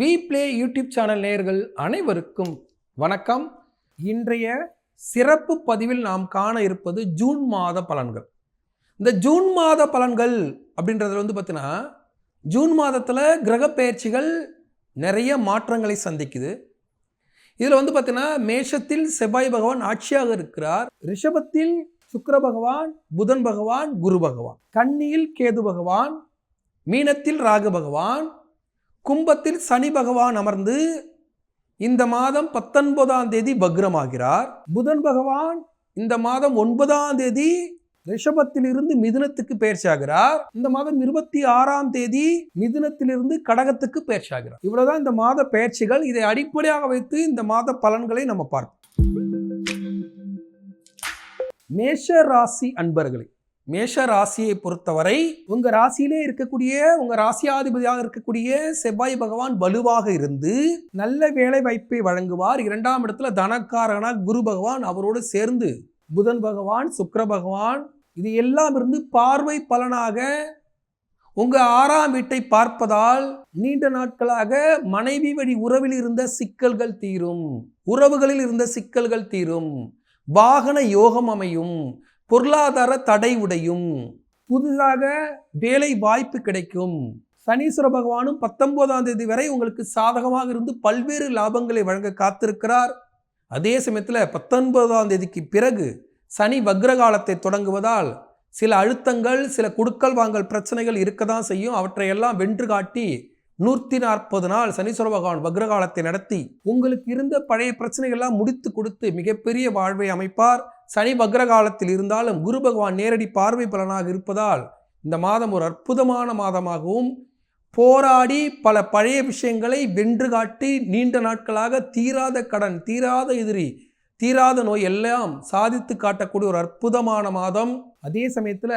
We play YouTube channel நேயர்கள் அனைவருக்கும் வணக்கம். இன்றைய சிறப்பு பதிவில் நாம் காண இருப்பது ஜூன் மாத பலன்கள். இந்த ஜூன் மாத பலன்கள் அப்படின்றதுல வந்து பார்த்தீங்கன்னா ஜூன் மாதத்தில் கிரகப்பெயர்ச்சிகள் நிறைய மாற்றங்களை சந்திக்குது. இதில் வந்து பார்த்தீங்கன்னா மேஷத்தில் செவ்வாய் பகவான் ஆட்சியாக இருக்கிறார். ரிஷபத்தில் சுக்கர பகவான் புதன் பகவான் குரு பகவான். கன்னியில் கேது பகவான் மீனத்தில் ராகு பகவான் கும்பத்தில் சனி பகவான் அமர்ந்து இந்த மாதம் பத்தொன்பதாம் தேதி பக்ரமாகிறார் புதன் பகவான் இந்த மாதம் ஒன்பதாம் தேதி ரிஷபத்திலிருந்து மிதுனத்துக்கு பயிற்சியாகிறார் இந்த மாதம் இருபத்தி ஆறாம் தேதி மிதுனத்திலிருந்து கடகத்துக்கு பயிற்சியாகிறார் இவ்வளவுதான் இந்த மாத பயிற்சிகள் இதை அடிப்படையாக வைத்து இந்த மாத பலன்களை நம்ம பார்ப்போம். மேஷ ராசி அன்பர்களே மேஷ ராசியை பொறுத்தவரை உங்க ராசியிலே இருக்கக்கூடிய உங்க ராசியாதிபதியாக இருக்கக்கூடிய செவ்வாய் பகவான் வலுவாக இருந்து நல்ல வேலை வாய்ப்பை வழங்குவார். இரண்டாம் இடத்துல தனக்காரனா குரு பகவான் அவரோடு சேர்ந்து புதன் பகவான் சுக்கர பகவான் இது எல்லாம் இருந்து பார்வை பலனாக உங்க ஆறாம் வீட்டை பார்ப்பதால் நீண்ட நாட்களாக மனைவி வழி உறவில் இருந்த சிக்கல்கள் தீரும். உறவுகளில் இருந்த சிக்கல்கள் தீரும். வாகன யோகம் அமையும். பொருளாதார தடை உடையும். புதிதாக வேலை வாய்ப்பு கிடைக்கும். சனீஸ்வர பகவானும் பத்தொன்பதாம் தேதி வரை உங்களுக்கு சாதகமாக இருந்து பல்வேறு லாபங்களை வழங்க காத்திருக்கிறார். அதே சமயத்தில் பத்தொன்பதாம் தேதிக்கு பிறகு சனி வக்ரகாலத்தை தொடங்குவதால் சில அழுத்தங்கள் சில குடுக்கல் வாங்கல் பிரச்சனைகள் இருக்க தான் செய்யும் அவற்றையெல்லாம் வென்று காட்டி நூற்றி நாற்பது நாள் சனீஸ்வர பகவான் வக்ரகாலத்தை நடத்தி உங்களுக்கு இருந்த பழைய பிரச்சனைகள்லாம் முடித்து கொடுத்து மிகப்பெரிய வாழ்வை அமைப்பார். சனி பக்ரகாலத்தில் இருந்தாலும் குரு பகவான் நேரடி பார்வை பலனாக இருப்பதால் இந்த மாதம் ஒரு அற்புதமான மாதமாகவும் போராடி பல பழைய விஷயங்களை வென்று காட்டி நீண்ட நாட்களாக தீராத கடன் தீராத எதிரி தீராத நோய் எல்லாம் சாதித்து காட்டக்கூடிய ஒரு அற்புதமான மாதம். அதே சமயத்தில்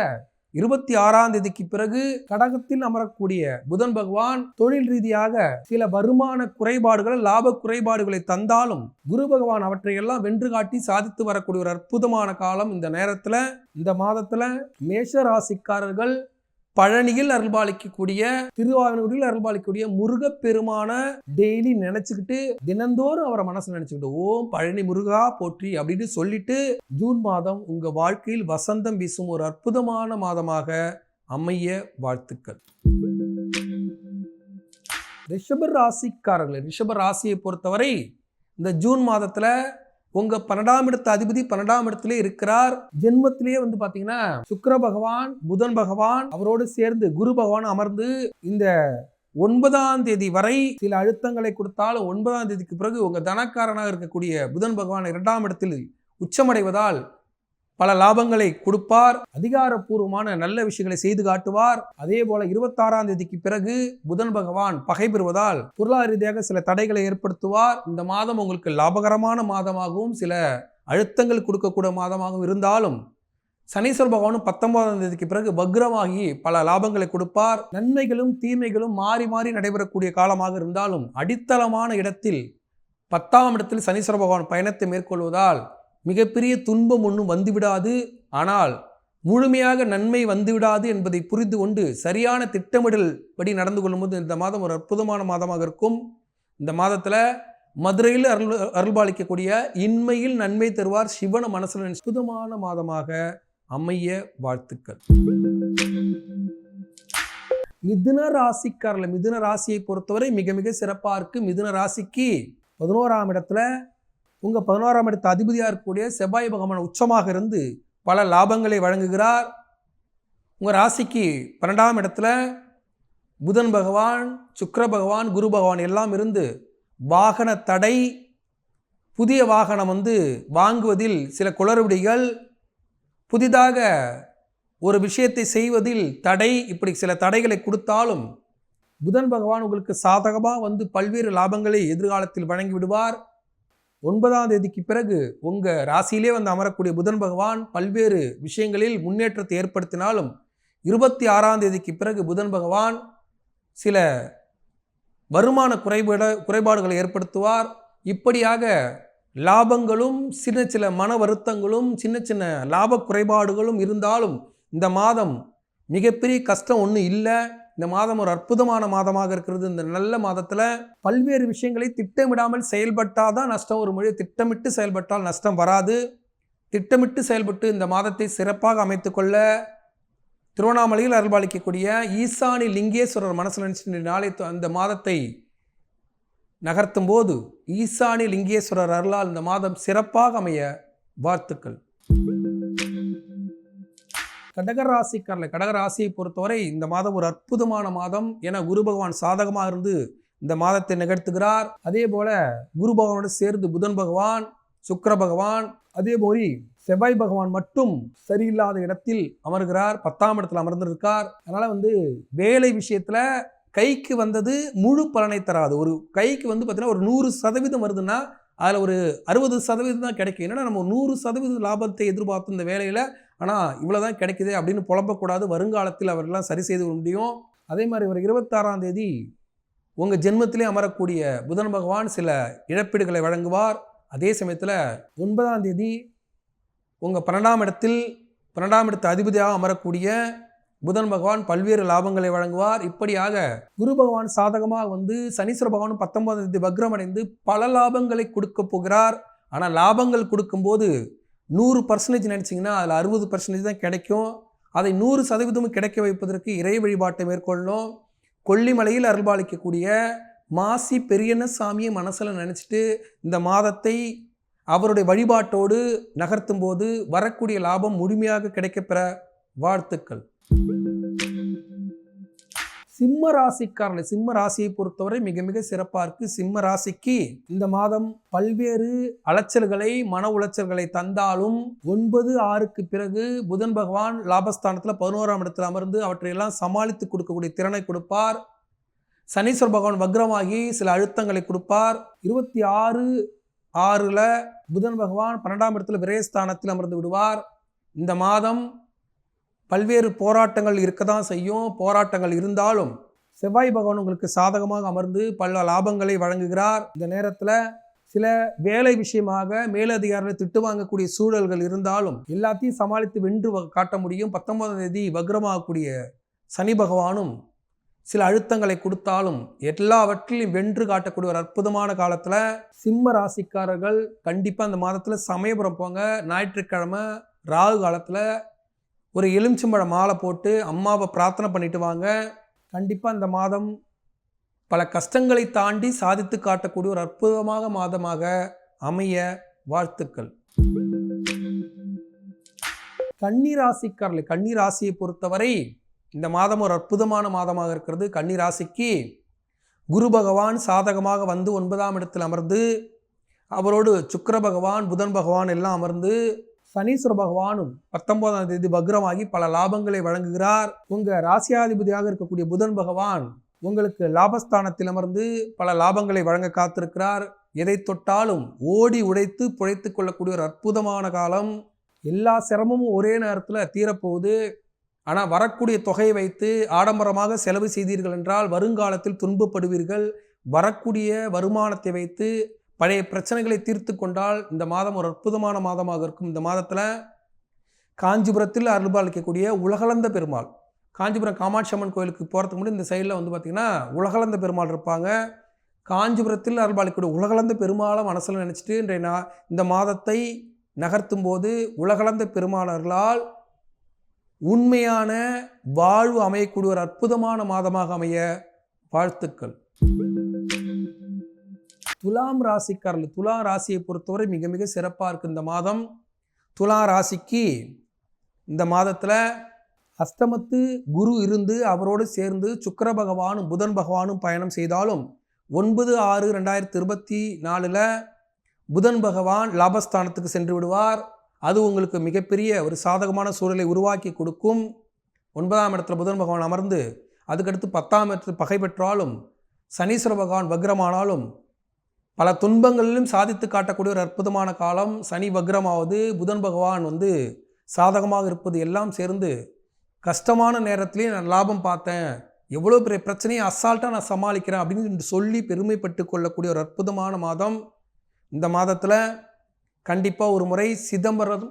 இருபத்தி ஆறாம் தேதிக்கு பிறகு கடகத்தில் அமரக்கூடிய புதன் பகவான் தொழில் ரீதியாக சில வருமான குறைபாடுகள் லாப குறைபாடுகளை தந்தாலும் குரு பகவான் அவற்றையெல்லாம் வென்று காட்டி சாதித்து வரக்கூடிய ஒரு அற்புதமான காலம் இந்த நேரத்தில். இந்த மாதத்தில் மேஷ ராசிக்காரர்கள் பழனியில் அருள்பாலிக்கக்கூடிய திருவாரூரில் அருள்பாலிக்கக்கூடிய முருகப்பெருமான டெய்லி நினைச்சுக்கிட்டு தினந்தோறும் அவரை மனசில் நினைச்சுக்கிட்டு ஓம் பழனி முருகா போற்றி அப்படின்னு சொல்லிட்டு ஜூன் மாதம் உங்க வாழ்க்கையில் வசந்தம் வீசும் ஒரு அற்புதமான மாதமாக அமைய வாழ்த்துக்கள். ரிஷப ராசிக்காரர்கள் ரிஷப ராசியை பொறுத்தவரை இந்த ஜூன் மாதத்தில் உங்கள் பன்னெண்டாம் இடத்து அதிபதி பன்னெண்டாம் இடத்துல இருக்கிறார். ஜென்மத்திலேயே வந்து பார்த்தீங்கன்னா சுக்கர பகவான் புதன் பகவான் அவரோடு சேர்ந்து குரு பகவான் அமர்ந்து இந்த ஒன்பதாம் தேதி வரை சில அழுத்தங்களை கொடுத்தாலும் ஒன்பதாம் தேதிக்கு பிறகு உங்கள் தனக்காரனாக இருக்கக்கூடிய புதன் பகவான் இரண்டாம் இடத்தில் உச்சமடைவதால் பல லாபங்களை கொடுப்பார். அதிகாரப்பூர்வமான நல்ல விஷயங்களை செய்து காட்டுவார். அதே போல இருபத்தாறாம் தேதிக்கு பிறகு புதன் பகவான் பகை பெறுவதால் பொருளாதார ரீதியாக சில தடைகளை ஏற்படுத்துவார். இந்த மாதம் உங்களுக்கு லாபகரமான மாதமாகவும் சில அழுத்தங்கள் கொடுக்கக்கூடிய மாதமாகவும் இருந்தாலும் சனீஸ்வர பகவானும் பத்தொன்பதாம் தேதிக்கு பிறகு வக்ரமாகி பல லாபங்களை கொடுப்பார். நன்மைகளும் தீமைகளும் மாறி மாறி நடைபெறக்கூடிய காலமாக இருந்தாலும் அடித்தளமான இடத்தில் பத்தாம் இடத்தில் சனீஸ்வர பகவான் பயணத்தை மேற்கொள்வதால் மிகப்பெரிய துன்பம் ஒன்றும் வந்துவிடாது. ஆனால் முழுமையாக நன்மை வந்துவிடாது என்பதை புரிந்து கொண்டு சரியான திட்டமிடல் படி நடந்து கொள்ளும்போது இந்த மாதம் ஒரு அற்புதமான மாதமாக இருக்கும். இந்த மாதத்தில் மதுரையில் அருள் அருள்பாலிக்கக்கூடிய இன்மையில் நன்மை தருவார் சிவன மனசில் அற்புதமான மாதமாக அமைய வாழ்த்துக்கள். மிதுன ராசிக்காரில் மிதுன ராசியை பொறுத்தவரை மிக மிக சிறப்பாக இருக்கு. மிதுன ராசிக்கு பதினோராம் இடத்துல உங்கள் பதினோராம் இடத்து அதிபதியாக இருக்கக்கூடிய செவ்வாய் பகவான் உச்சமாக இருந்து பல லாபங்களை வழங்குகிறார். உங்கள் ராசிக்கு பன்னெண்டாம் இடத்துல புதன் பகவான் சுக்கர பகவான் குரு பகவான் எல்லாம் இருந்து வாகன தடை புதிய வாகனம் வந்து வாங்குவதில் சில குளறுபடிகள் புதிதாக ஒரு விஷயத்தை செய்வதில் தடை இப்படி சில தடைகளை கொடுத்தாலும் புதன் பகவான் உங்களுக்கு சாதகமாக வந்து பல்வேறு லாபங்களை எதிர்காலத்தில் வழங்கி விடுவார். ஒன்பதாம் தேதிக்கு பிறகு உங்கள் ராசியிலே வந்து அமரக்கூடிய புதன் பகவான் பல்வேறு விஷயங்களில் முன்னேற்றத்தை ஏற்படுத்தினாலும் இருபத்தி ஆறாம் தேதிக்கு பிறகு புதன் பகவான் சில வருமான குறைபாட குறைபாடுகளை ஏற்படுத்துவார். இப்படியாக லாபங்களும் சின்ன சில மன வருத்தங்களும் சின்ன சின்ன லாப குறைபாடுகளும் இருந்தாலும் இந்த மாதம் மிகப்பெரிய கஷ்டம் ஒன்றும் இல்லை. இந்த மாதம் ஒரு அற்புதமான மாதமாக இருக்கிறது. இந்த நல்ல மாதத்தில் பல்வேறு விஷயங்களை திட்டமிடாமல் செயல்பட்டால் தான் நஷ்டம் ஒரு மொழி திட்டமிட்டு செயல்பட்டால் நஷ்டம் வராது. திட்டமிட்டு செயல்பட்டு இந்த மாதத்தை சிறப்பாக அமைத்துக்கொள்ள திருவண்ணாமலையில் அருள்பாலிக்கக்கூடிய ஈசானி லிங்கேஸ்வரர் மனசில் நினச்சிட்டு நாளை த- அந்த மாதத்தை நகர்த்தும் போது ஈசானி லிங்கேஸ்வரர் அருளால் இந்த மாதம் சிறப்பாக அமைய வாழ்த்துக்கள். கடகராசிக்காரர்கள் கடகராசியை பொறுத்தவரை இந்த மாதம் ஒரு அற்புதமான மாதம். என குரு பகவான் சாதகமாக இருந்து இந்த மாதத்தை நிகழ்த்துகிறார். அதே போல குரு பகவானோடு சேர்ந்து புதன் பகவான் சுக்கர பகவான் அதே போல செவ்வாய் பகவான் மட்டும் சரியில்லாத இடத்தில் அமர்கிறார். பத்தாம் இடத்துல அமர்ந்திருக்கார். அதனால் வந்து வேலை விஷயத்தில் கைக்கு வந்தது முழு பலனை தராது. ஒரு கைக்கு வந்து பார்த்தீங்கன்னா ஒரு நூறு சதவீதம் வருதுன்னா அதில் ஒரு அறுபது சதவீதம் தான் கிடைக்கும். ஏன்னா நம்ம நூறு சதவீத லாபத்தை எதிர்பார்த்து இந்த வேலையில் ஆனால் இவ்வளோ தான் கிடைக்குது அப்படின்னு புலம்பக்கூடாது. வருங்காலத்தில் அவரெல்லாம் சரி செய்து முடியும். அதே மாதிரி ஒரு இருபத்தாறாம் தேதி உங்கள் ஜென்மத்திலே அமரக்கூடிய புதன் பகவான் சில இழப்பீடுகளை வழங்குவார். அதே சமயத்தில் ஒன்பதாம் தேதி உங்கள் பன்னெண்டாம் இடத்தில் பன்னெண்டாம் இடத்து அதிபதியாக அமரக்கூடிய புதன் பகவான் பல்வேறு லாபங்களை வழங்குவார். இப்படியாக குரு பகவான் சாதகமாக வந்து சனீஸ்வர பகவான் பத்தொன்பதாம் தேதி வக்ரம் அடைந்து பல லாபங்களை கொடுக்க போகிறார். ஆனால் லாபங்கள் கொடுக்கும்போது நூறு பர்சன்டேஜ் நினச்சிங்கன்னா அதில் அறுபது பர்சன்டேஜ் தான் கிடைக்கும். அதை நூறு சதவீதமும் கிடைக்க வைப்பதற்கு இறை வழிபாட்டை மேற்கொள்ளணும். கொல்லிமலையில் அருள்பாலிக்கக்கூடிய மாசி பெரியண்ண சாமியை மனசில் நினச்சிட்டு இந்த மாதத்தை அவருடைய வழிபாட்டோடு நகர்த்தும் போது வரக்கூடிய லாபம் முழுமையாக கிடைக்கப்பெற வாழ்த்துக்கள். சிம்ம ராசிக்காரர்கள் சிம்ம ராசியை பொறுத்தவரை மிக மிக சிறப்பாக இருக்குது சிம்ம ராசிக்கு இந்த மாதம் பல்வேறு அலைச்சல்களை மன உளைச்சல்களை தந்தாலும் ஒன்பது ஆறுக்கு பிறகு புதன் பகவான் லாபஸ்தானத்தில் பதினோராம் இடத்தில் அமர்ந்து அவற்றையெல்லாம் சமாளித்து கொடுக்கக்கூடிய திறனை கொடுப்பார். சனீஸ்வர பகவான் வக்ரமாகி சில அழுத்தங்களை கொடுப்பார். இருபத்தி ஆறு ஆறில் புதன் பகவான் பன்னெண்டாம் இடத்தில் விரயஸ்தானத்தில் அமர்ந்து விடுவார். இந்த மாதம் பல்வேறு போராட்டங்கள் இருக்க தான் செய்யும். போராட்டங்கள் இருந்தாலும் செவ்வாய் பகவான் உங்களுக்கு சாதகமாக அமர்ந்து பல லாபங்களை வழங்குகிறார். இந்த நேரத்தில் சில வேலை விஷயமாக மேலதிகாரிகளை திட்டு வாங்கக்கூடிய சூழல்கள் இருந்தாலும் எல்லாத்தையும் சமாளித்து வென்று வ- காட்ட முடியும். பத்தொன்பதாம் தேதி வக்ரமாகக்கூடிய சனி பகவானும் சில அழுத்தங்களை கொடுத்தாலும் எல்லாவற்றிலும் வென்று காட்டக்கூடிய ஒரு அற்புதமான காலத்தில் சிம்ம ராசிக்காரர்கள் கண்டிப்பாக அந்த மாதத்தில் சமயபுரம் போங்க. ஞாயிற்றுக்கிழமை ராகு காலத்தில் ஒரு எலுமிச்சம்பழ மாலை போட்டு அம்மாவை பிரார்த்தனை பண்ணிட்டு வாங்க. கண்டிப்பாக இந்த மாதம் பல கஷ்டங்களை தாண்டி சாதித்து காட்டக்கூடிய ஒரு அற்புதமாக மாதமாக அமைய வாழ்த்துக்கள். கன்னிராசிக்காரர்களை கன்னிராசியை ராசியை பொறுத்தவரை இந்த மாதம் ஒரு அற்புதமான மாதமாக இருக்கிறது. கன்னிராசிக்கு குரு பகவான் சாதகமாக வந்து ஒன்பதாம் இடத்தில் அமர்ந்து அவரோடு சுக்கர பகவான் புதன் பகவான் எல்லாம் அமர்ந்து சனீஸ்வர பகவானும் பத்தொன்பதாம் தேதி பக்ரமாகி பல லாபங்களை வழங்குகிறார். உங்க ராசியாதிபதியாக இருக்கக்கூடிய புதன் பகவான் உங்களுக்கு லாபஸ்தானத்தில் அமர்ந்து பல லாபங்களை வழங்க காத்திருக்கிறார். எதை தொட்டாலும் ஓடி உடைத்து புழைத்து கொள்ளக்கூடிய ஒரு அற்புதமான காலம். எல்லா சிரமமும் ஒரே நேரத்தில் தீரப்போகுது. ஆனால் வரக்கூடிய தொகையை வைத்து ஆடம்பரமாக செலவு செய்தீர்கள் என்றால் வருங்காலத்தில் துன்பப்படுவீர்கள். வரக்கூடிய வருமானத்தை வைத்து பழைய பிரச்சனைகளை தீர்த்து கொண்டால் இந்த மாதம் ஒரு அற்புதமான மாதமாக இருக்கும். இந்த மாதத்தில் காஞ்சிபுரத்தில் அருள்பாலிக்கக்கூடிய உலகளந்த பெருமாள். காஞ்சிபுரம் காமாட்சி அம்மன் கோயிலுக்கு போகிறதுக்கு முன்னாடி இந்த சைடில் வந்து பார்த்திங்கன்னா உலகளந்த பெருமாள் இருப்பாங்க. காஞ்சிபுரத்தில் அருள்பாலிக்கக்கூடிய உலகளந்த பெருமாளை மனசில் நினச்சிட்டு இன்றைய நா இந்த மாதத்தை நகர்த்தும் போது உலகளந்த பெருமாளர்களால் உண்மையான வாழ்வு அமையக்கூடிய ஒரு அற்புதமான மாதமாக அமைய வாழ்த்துக்கள். துலாம் ராசிக்காரர்கள் துலா ராசியை பொறுத்தவரை மிக மிக சிறப்பாக இருக்குது இந்த மாதம். துலா ராசிக்கு இந்த மாதத்தில் அஸ்தமத்து குரு இருந்து அவரோடு சேர்ந்து சுக்கர பகவானும் புதன் பகவானும் பயணம் செய்தாலும் ஒன்பது ஆறு ரெண்டாயிரத்தி இருபத்தி நாலில் புதன் பகவான் லாபஸ்தானத்துக்கு சென்று விடுவார். அது உங்களுக்கு மிகப்பெரிய ஒரு சாதகமான சூழலை உருவாக்கி கொடுக்கும். ஒன்பதாம் இடத்துல புதன் பகவான் அமர்ந்து அதுக்கடுத்து பத்தாம் இடத்தில் பகை பெற்றாலும் சனீஸ்வர பகவான் வக்ரமானாலும் பல துன்பங்களிலும் சாதித்து காட்டக்கூடிய ஒரு அற்புதமான காலம். சனி வக்ரமாவது புதன் பகவான் வந்து சாதகமாக இருப்பது எல்லாம் சேர்ந்து கஷ்டமான நேரத்திலே நான் லாபம் பார்த்தேன். எவ்வளோ பெரிய பிரச்சனையை அசால்ட்டாக நான் சமாளிக்கிறேன் அப்படின்னு சொல்லி பெருமைப்பட்டு கொள்ளக்கூடிய ஒரு அற்புதமான மாதம். இந்த மாதத்தில் கண்டிப்பாக ஒரு முறை சிதம்பரம்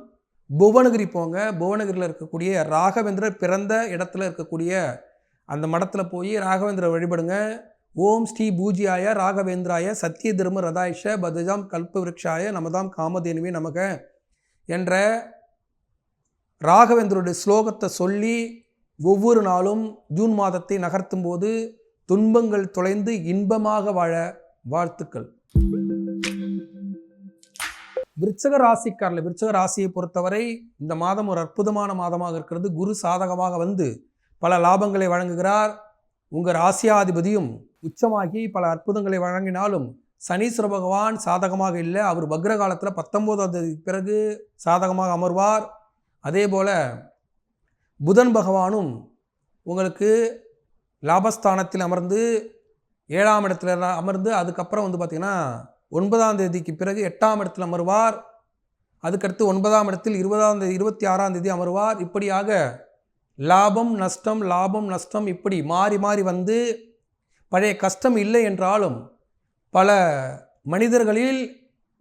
புவனகிரி போங்க. புவனகிரியில் இருக்கக்கூடிய ராகவேந்திரர் பிறந்த இடத்துல இருக்கக்கூடிய அந்த மடத்தில் போய் ராகவேந்திர வழிபடுங்க. ஓம் ஸ்ரீ பூஜ்யாய ராகவேந்திராய சத்திய தர்ம ரதாயிஷ பதஜாம் கல்ப விரக்ஷாய நமதாம் காமதேனுவே நமக என்ற ராகவேந்தருடைய ஸ்லோகத்தை சொல்லி ஒவ்வொரு நாளும் ஜூன் மாதத்தை நகர்த்தும் போது துன்பங்கள் தொலைந்து இன்பமாக வாழ வாழ்த்துக்கள். விருச்சக ராசிக்காரில் விருச்சக ராசியை பொறுத்தவரை இந்த மாதம் ஒரு அற்புதமான மாதமாக இருக்கிறது. குரு சாதகமாக வந்து பல லாபங்களை வழங்குகிறார். உங்கள் ராசியாதிபதியும் உச்சமாகி பல அற்புதங்களை வழங்கினாலும் சனீஸ்வர பகவான் சாதகமாக இல்லை. அவர் வக்ர காலத்தில் பத்தொம்போதாம் தேதி பிறகு சாதகமாக அமர்வார். அதே போல் புதன் பகவானும் உங்களுக்கு லாபஸ்தானத்தில் அமர்ந்து ஏழாம் இடத்துல அமர்ந்து அதுக்கப்புறம் வந்து பார்த்திங்கன்னா ஒன்பதாம் தேதிக்கு பிறகு எட்டாம் இடத்தில் அமர்வார். அதுக்கடுத்து ஒன்பதாம் இடத்தில் இருபதாம் தேதி இருபத்தி ஆறாம் தேதி அமர்வார். இப்படியாக லாபம் நஷ்டம் லாபம் நஷ்டம் இப்படி மாறி மாறி வந்து பழைய கஷ்டம் இல்லை என்றாலும் பல மனிதர்களில்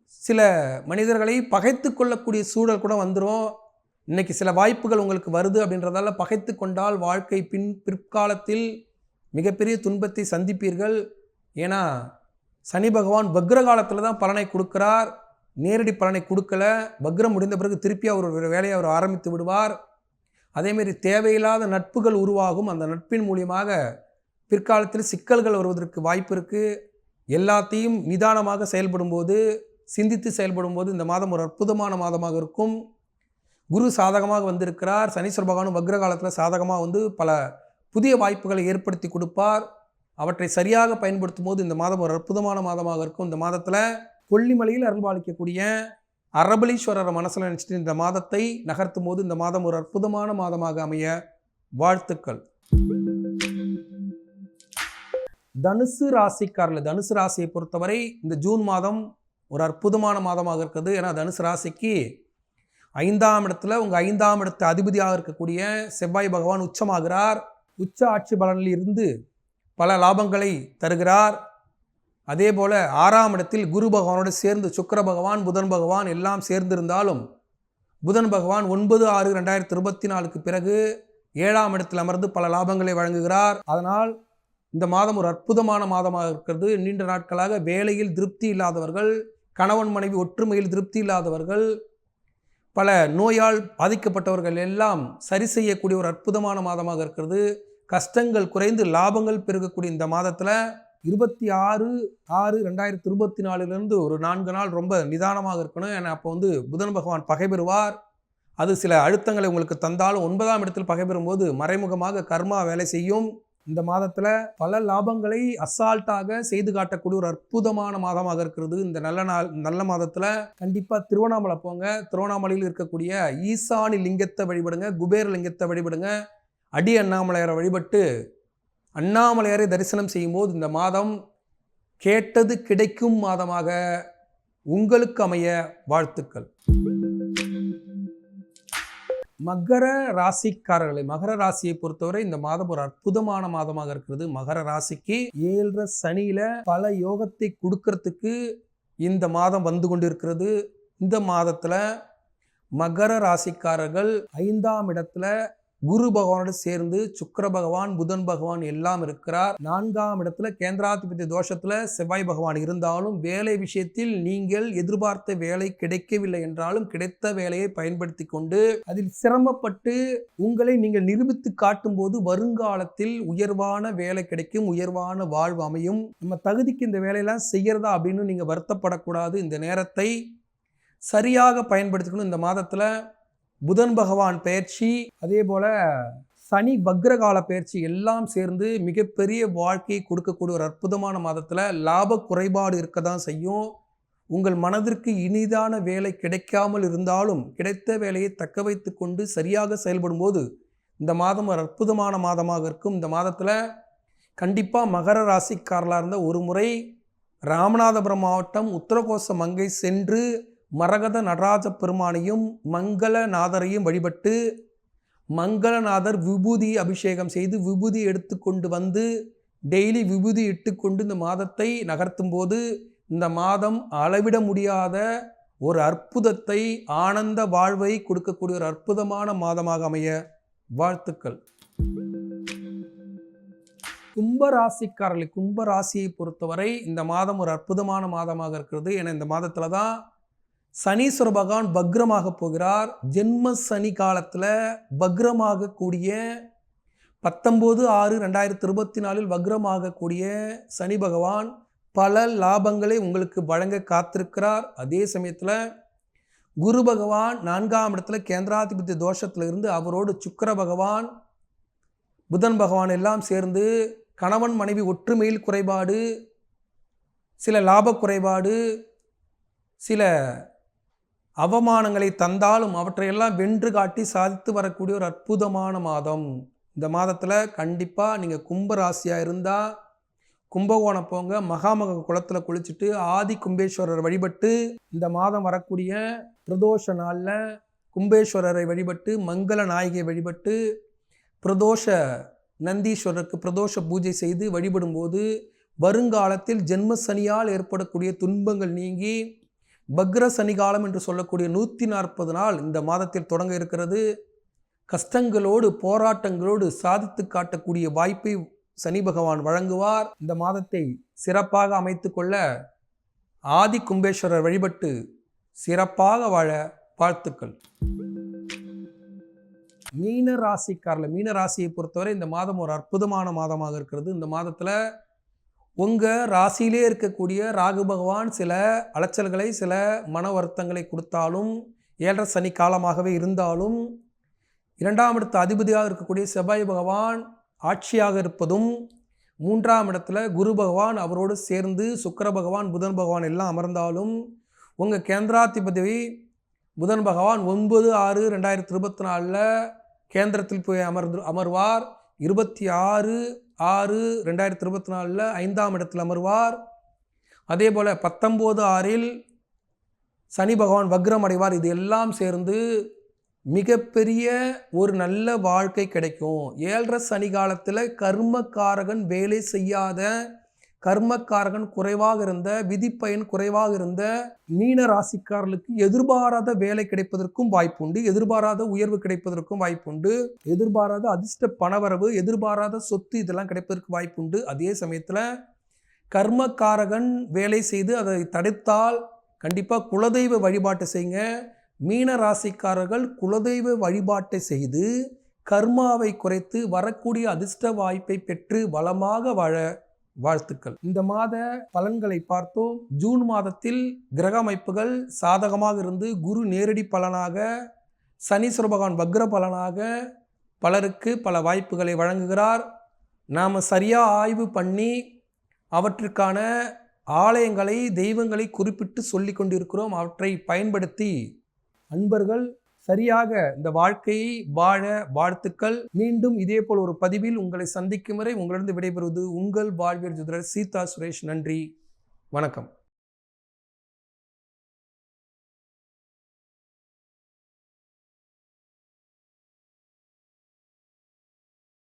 சில மனிதர்களை பகைத்து கொள்ளக்கூடிய சூழல் கூட வந்துடும் இன்றைக்கி சில வாய்ப்புகள் உங்களுக்கு வருது அப்படின்றதால பகைத்து கொண்டால் வாழ்க்கை பின் பிற்காலத்தில் மிகப்பெரிய துன்பத்தை சந்திப்பீர்கள். ஏன்னா சனி பகவான் பக்ர காலத்தில் தான் பலனை கொடுக்கிறார். நேரடி பலனை கொடுக்கல. பக்ரம் முடிந்த பிறகு திருப்பி அவர் ஒரு வேலையை அவர் ஆரம்பித்து விடுவார். அதேமாரி தேவையில்லாத நட்புகள் உருவாகும். அந்த நட்பின் மூலியமாக பிற்காலத்தில் சிக்கல்கள் வருவதற்கு வாய்ப்பு இருக்குது எல்லாத்தையும் நிதானமாக செயல்படும்போது சிந்தித்து செயல்படும்போது இந்த மாதம் ஒரு அற்புதமான மாதமாக இருக்கும். குரு சாதகமாக வந்திருக்கிறார். சனீஸ்வர பகவானும் வக்ர காலத்தில் சாதகமாக வந்து பல புதிய வாய்ப்புகளை ஏற்படுத்தி கொடுப்பார். அவற்றை சரியாக பயன்படுத்தும் போது இந்த மாதம் ஒரு அற்புதமான மாதமாக இருக்கும். இந்த மாதத்தில் கொல்லிமலையில் அருள்பாலிக்கக்கூடிய அரபலீஸ்வரரை மனசில் நினச்சிட்டு இந்த மாதத்தை நகர்த்தும் போது இந்த மாதம் ஒரு அற்புதமான மாதமாக அமைய வாழ்த்துக்கள். தனுசு ராசிக்காரில் தனுசு ராசியை பொறுத்தவரை இந்த ஜூன் மாதம் ஒரு அற்புதமான மாதமாக இருக்குது ஏன்னா தனுசு ராசிக்கு ஐந்தாம் இடத்துல உங்கள் ஐந்தாம் இடத்து அதிபதியாக இருக்கக்கூடிய செவ்வாய் பகவான் உச்சமாகிறார். உச்ச ஆட்சி பலனில் இருந்து பல லாபங்களை தருகிறார். அதே போல் ஆறாம் இடத்தில் குரு பகவானோடு சேர்ந்து சுக்கர பகவான் புதன் பகவான் எல்லாம் சேர்ந்திருந்தாலும் புதன் பகவான் ஒன்பது ஆறு ரெண்டாயிரத்தி இருபத்தி நாலுக்கு பிறகு ஏழாம் இடத்தில் அமர்ந்து பல லாபங்களை வழங்குகிறார். அதனால் இந்த மாதம் ஒரு அற்புதமான மாதமாக இருக்கிறது. நீண்ட நாட்களாக வேலையில் திருப்தி இல்லாதவர்கள் கணவன் மனைவி ஒற்றுமையில் திருப்தி இல்லாதவர்கள் பல நோயால் பாதிக்கப்பட்டவர்கள் எல்லாம் சரி செய்யக்கூடிய ஒரு அற்புதமான மாதமாக இருக்கிறது. கஷ்டங்கள் குறைந்து லாபங்கள் பெருகக்கூடிய இந்த மாதத்தில் இருபத்தி ஆறு ஆறு ரெண்டாயிரத்தி இருபத்தி நாலுலேருந்து ஒரு நான்கு நாள் ரொம்ப நிதானமாக இருக்கணும். ஏன்னா அப்போ வந்து புதன் பகவான் பகை பெறுவார். அது சில அழுத்தங்களை உங்களுக்கு தந்தாலும் ஒன்பதாம் இடத்தில் பகை பெறும்போது மறைமுகமாக கர்மா வேலை செய்யும். இந்த மாதத்தில் பல லாபங்களை அசால்ட்டாக செய்து காட்டக்கூடிய ஒரு அற்புதமான மாதமாக இருக்கிறது. இந்த நல்ல நாள் நல்ல மாதத்தில் கண்டிப்பாக திருவண்ணாமலை போங்க. திருவண்ணாமலையில் இருக்கக்கூடிய ஈசானி லிங்கத்தை வழிபடுங்க குபேர லிங்கத்தை வழிபடுங்க. அடி அண்ணாமலையாரை வழிபட்டு அண்ணாமலையாரை தரிசனம் செய்யும்போது இந்த மாதம் கேட்டது கிடைக்கும் மாதமாக உங்களுக்கு அமைய வாழ்த்துக்கள். மகர ராசிக்காரர்களை மகர ராசியை பொறுத்தவரை இந்த மாதம் ஒரு அற்புதமான மாதமாக இருக்கிறது. மகர ராசிக்கு ஏழரை சனியில பல யோகத்தை கொடுக்கறதுக்கு இந்த மாதம் வந்து கொண்டிருக்கிறது. இந்த மாதத்துல மகர ராசிக்காரர்கள் ஐந்தாம் இடத்துல குரு பகவானோடு சேர்ந்து சுக்கர பகவான் புதன் பகவான் எல்லாம் இருக்கிறார். நான்காம் இடத்துல கேந்திராதிபதி தோஷத்தில் செவ்வாய் பகவான் இருந்தாலும் வேலை விஷயத்தில் நீங்கள் எதிர்பார்த்த வேலை கிடைக்கவில்லை என்றாலும் கிடைத்த வேலையை பயன்படுத்தி கொண்டு அதில் சிரமப்பட்டு உங்களை நீங்கள் நிரூபித்து காட்டும் போது வருங்காலத்தில் உயர்வான வேலை கிடைக்கும் உயர்வான வாழ்வு அமையும். நம்ம தகுதிக்கு இந்த வேலையெல்லாம் செய்யறதா அப்படின்னு நீங்கள் வருத்தப்படக்கூடாது. இந்த நேரத்தை சரியாக பயன்படுத்திக்கணும். இந்த மாதத்தில் புதன் பகவான் பயிற்சி அதே போல் சனி வக்ரகால பயிற்சி எல்லாம் சேர்ந்து மிகப்பெரிய வாழ்க்கையை கொடுக்கக்கூடிய ஒரு அற்புதமான மாதத்தில் லாப குறைபாடு இருக்க தான் செய்யும். உங்கள் மனதிற்கு இனிதான வேலை கிடைக்காமல் இருந்தாலும் கிடைத்த வேலையை தக்க வைத்து கொண்டு சரியாக செயல்படும் போது இந்த மாதம் ஒரு அற்புதமான மாதமாக இருக்கும். இந்த மாதத்தில் கண்டிப்பாக மகர ராசிக்காரலாக இருந்த ஒரு முறை ராமநாதபுரம் மாவட்டம் உத்தரகோச மங்கை சென்று மரகத நடராஜ பெருமானையும் மங்களநாதரையும் வழிபட்டு மங்களநாதர் விபூதி அபிஷேகம் செய்து விபூதி எடுத்துக்கொண்டு வந்து டெய்லி விபூதி இட்டுக்கொண்டு இந்த மாதத்தை நகர்த்தும் போது இந்த மாதம் அளவிட முடியாத ஒரு அற்புதத்தை ஆனந்த வாழ்வை கொடுக்கக்கூடிய ஒரு அற்புதமான மாதமாக அமைய வாழ்த்துக்கள். கும்பராசிக்காரர்கள் கும்பராசியை பொறுத்தவரை இந்த மாதம் ஒரு அற்புதமான மாதமாக இருக்கிறது. ஏன்னா இந்த மாதத்தில் தான் சனீஸ்வர பகவான் பக்ரமாக போகிறார். ஜென்ம சனி காலத்தில் பக்ரமாக கூடிய பத்தொம்போது ஆறு ரெண்டாயிரத்தி இருபத்தி நாலில் வக்ரமாகக்கூடிய சனி பகவான் பல லாபங்களை உங்களுக்கு வழங்க காத்திருக்கிறார். அதே சமயத்தில் குரு பகவான் நான்காம் இடத்துல கேந்திராதிபதி தோஷத்தில் இருந்து அவரோடு சுக்கர பகவான் புதன் பகவான் எல்லாம் சேர்ந்து கணவன் மனைவி ஒற்றுமையில் குறைபாடு சில லாப குறைபாடு சில அவமானங்களை தந்தாலும் அவற்றையெல்லாம் வென்று காட்டி சாதித்து வரக்கூடிய ஒரு அற்புதமான மாதம். இந்த மாதத்தில் கண்டிப்பாக நீங்கள் கும்ப ராசியாக இருந்தால் கும்பகோணம் போங்க மகாமக குளத்தில் குளிச்சுட்டு ஆதி கும்பேஸ்வரர் வழிபட்டு இந்த மாதம் வரக்கூடிய பிரதோஷ நாளில் கும்பேஸ்வரரை வழிபட்டு மங்கள நாயகியை வழிபட்டு பிரதோஷ நந்தீஸ்வரருக்கு பிரதோஷ பூஜை செய்து வழிபடும்போது வருங்காலத்தில் ஜென்ம சனியால் ஏற்படக்கூடிய துன்பங்கள் நீங்கி பக்ர சனிகாலம் என்று சொல்லக்கூடிய நூற்றி நாற்பது நாள் இந்த மாதத்தில் தொடங்க இருக்கிறது. கஷ்டங்களோடு போராட்டங்களோடு சாதித்து காட்டக்கூடிய வாய்ப்பை சனி பகவான் வழங்குவார். இந்த மாதத்தை சிறப்பாக அமைத்து கொள்ள ஆதி கும்பேஸ்வரர் வழிபட்டு சிறப்பாக வாழ வாழ்த்துக்கள். மீன ராசிக்காரில் மீன ராசியை பொறுத்தவரை இந்த மாதம் ஒரு அற்புதமான மாதமாக இருக்கிறது. இந்த மாதத்தில் உங்கள் ராசியிலே இருக்கக்கூடிய ராகு பகவான் சில அலைச்சல்களை சில மன வருத்தங்களை கொடுத்தாலும் ஏழரை சனி காலமாகவே இருந்தாலும் இரண்டாம் இடத்து அதிபதியாக இருக்கக்கூடிய செவ்வாய் பகவான் ஆட்சியாக இருப்பதும் மூன்றாம் இடத்துல குரு பகவான் அவரோடு சேர்ந்து சுக்கர பகவான் புதன் பகவான் எல்லாம் அமர்ந்தாலும் உங்கள் கேந்திராதிபதி புதன் பகவான் ஒன்பது ஆறு ரெண்டாயிரத்தி இருபத்தி நாலில் கேந்திரத்தில் போய் அமர்ந்து அமர்வார். இருபத்தி ஆறு ஆறு ரெண்டாயிரத்தி இருபத்தி நாலில் ஐந்தாம் இடத்தில் அமர்வார். அதே போல் பத்தொம்போது ஆறில் சனி பகவான் வக்ரம் அடைவார். இது எல்லாம் சேர்ந்து மிகப்பெரிய ஒரு நல்ல வாழ்க்கை கிடைக்கும். ஏழரை சனி காலத்தில் கர்மக்காரகன் வேலை செய்யாத கர்மக்காரகன் குறைவாக இருந்த விதிப்பயன் குறைவாக இருந்த மீன ராசிக்காரர்களுக்கு எதிர்பாராத வேலை கிடைப்பதற்கும் வாய்ப்புண்டு எதிர்பாராத உயர்வு கிடைப்பதற்கும் வாய்ப்புண்டு எதிர்பாராத அதிர்ஷ்ட பணவரவு எதிர்பாராத சொத்து இதெல்லாம் கிடைப்பதற்கு வாய்ப்புண்டு. அதே சமயத்தில் கர்மக்காரகன் வேலை செய்து அதை தடுத்தால் கண்டிப்பாக குலதெய்வ வழிபாட்டை செய்யுங்க. மீன ராசிக்காரர்கள் குலதெய்வ வழிபாட்டை செய்து கர்மாவை குறைத்து வரக்கூடிய அதிர்ஷ்ட வாய்ப்பை பெற்று வளமாக வாழ வாழ்த்துக்கள். இந்த மாத பலன்களை பார்த்தோம். ஜூன் மாதத்தில் கிரக அமைப்புகள் சாதகமாக இருந்து குரு நேரடி பலனாக சனீஸ்வர பகவான் வக்ர பலனாக பலருக்கு பல வாய்ப்புகளை வழங்குகிறார். நாம் சரியாக ஆய்வு பண்ணி அவற்றுக்கான ஆலயங்களை தெய்வங்களை குறிப்பிட்டு சொல்லி கொண்டிருக்கிறோம் அவற்றை பயன்படுத்தி அன்பர்கள் சரியாக இந்த வாழ்க்கையை வாழ வாழ்த்துக்கள். மீண்டும் இதே போல் ஒரு பதிவில் உங்களை சந்திக்கும் வரை உங்களிடம் விடைபெறுவது உங்கள் வாழ்வியல் ஜோதிடர் சீதா சுரேஷ். நன்றி. வணக்கம்.